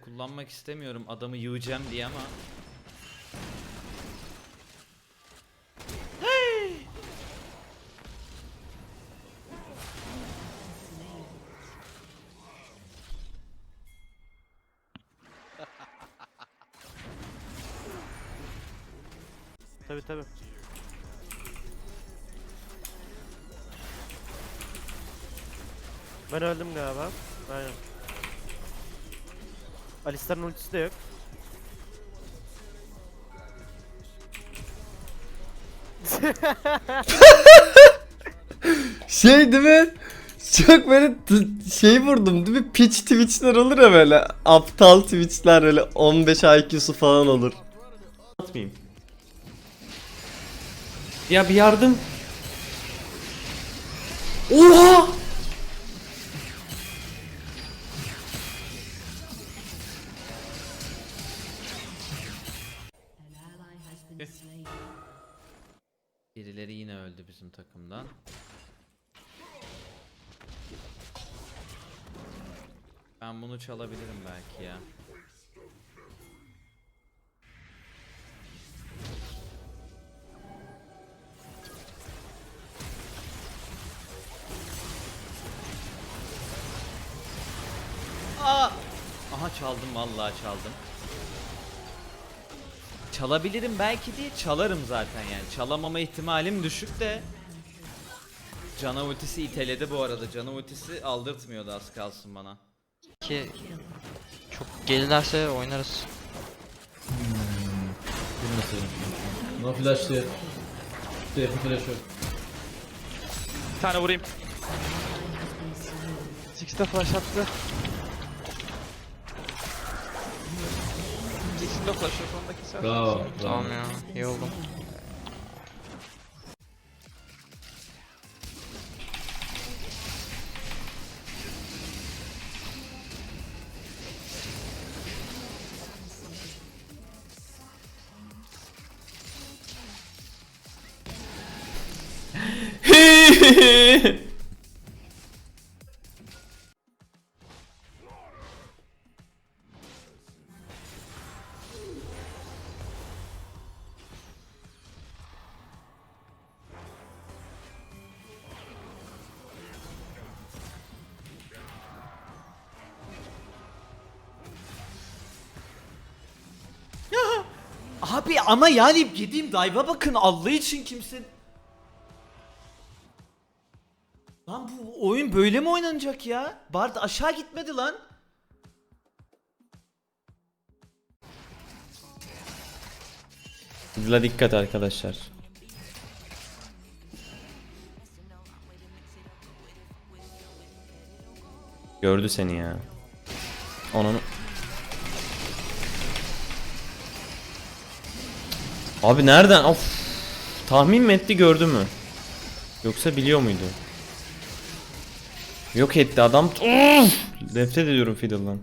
kullanmak istemiyorum adamı yiyeceğim diye ama Tabi tabi. Ben öldüm galiba. Aynen. Alistar'ın ultisi de yok. Şey değil mi? Çok böyle şey vurdum değil mi? Pitch twitchler olur ya böyle. Aptal twitchler böyle 15 IQ'su falan olur. Atmayayım. Ya bir yardım. Oha! Birileri yine öldü bizim takımdan. Ben bunu çalabilirim belki ya. Aa! Aha çaldım vallahi çaldım. Çalabilirim belki diye çalarım zaten yani. Çalamama ihtimalim düşük de. Cana ultisi iteledi bu arada. Cana ultisi aldırtmıyordu az kalsın bana. Ki çok gelirlerse oynarız. No flash diye. Diye flash yok. Bir tane vurayım. Six de flash attı. Six'in de flash yok onu da keser. Bravo. bravo. Tamam ya. iyi oldu. Abi ama yani yediğim dive'a bakın Allah için kimse... Lan bu oyun böyle mi oynanacak ya? Bard aşağı gitmedi lan. Zila dikkat arkadaşlar. Gördü seni ya. Onun Abi nereden? Of. Tahmin mi etti gördü mü? Yoksa biliyor muydu? Yok etti adam. Uf! Nefret ediyorum Fiddle'dan.